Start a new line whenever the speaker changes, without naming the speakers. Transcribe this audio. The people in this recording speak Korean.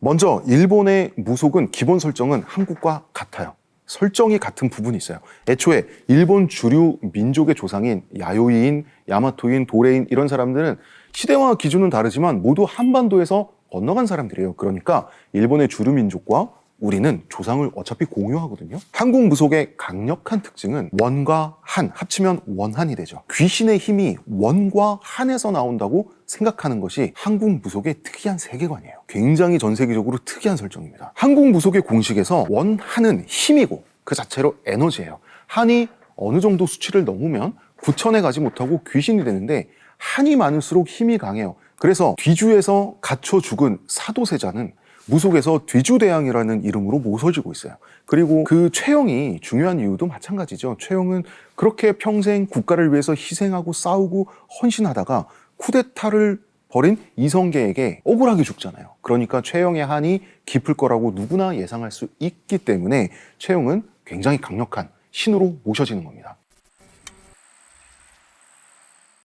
먼저 일본의 무속은 기본 설정은 한국과 같아요. 설정이 같은 부분이 있어요. 애초에 일본 주류 민족의 조상인 야요이인, 야마토인, 도레인 이런 사람들은 시대와 기준은 다르지만 모두 한반도에서 건너간 사람들이에요. 그러니까 일본의 주류 민족과 우리는 조상을 어차피 공유하거든요. 한국 무속의 강력한 특징은 원과 한 합치면 원한이 되죠. 귀신의 힘이 원과 한에서 나온다고 생각하는 것이 한국 무속의 특이한 세계관이에요. 굉장히 전 세계적으로 특이한 설정입니다. 한국 무속의 공식에서 원한은 힘이고 그 자체로 에너지예요. 한이 어느 정도 수치를 넘으면 구천에 가지 못하고 귀신이 되는데 한이 많을수록 힘이 강해요. 그래서 뒤주에서 갇혀 죽은 사도세자는 무속에서 뒤주대왕이라는 이름으로 모서지고 있어요. 그리고 그 최영이 중요한 이유도 마찬가지죠. 최영은 그렇게 평생 국가를 위해서 희생하고 싸우고 헌신하다가 쿠데타를 벌인 이성계에게 억울하게 죽잖아요. 그러니까 최영의 한이 깊을 거라고 누구나 예상할 수 있기 때문에 최영은 굉장히 강력한 신으로 모셔지는 겁니다.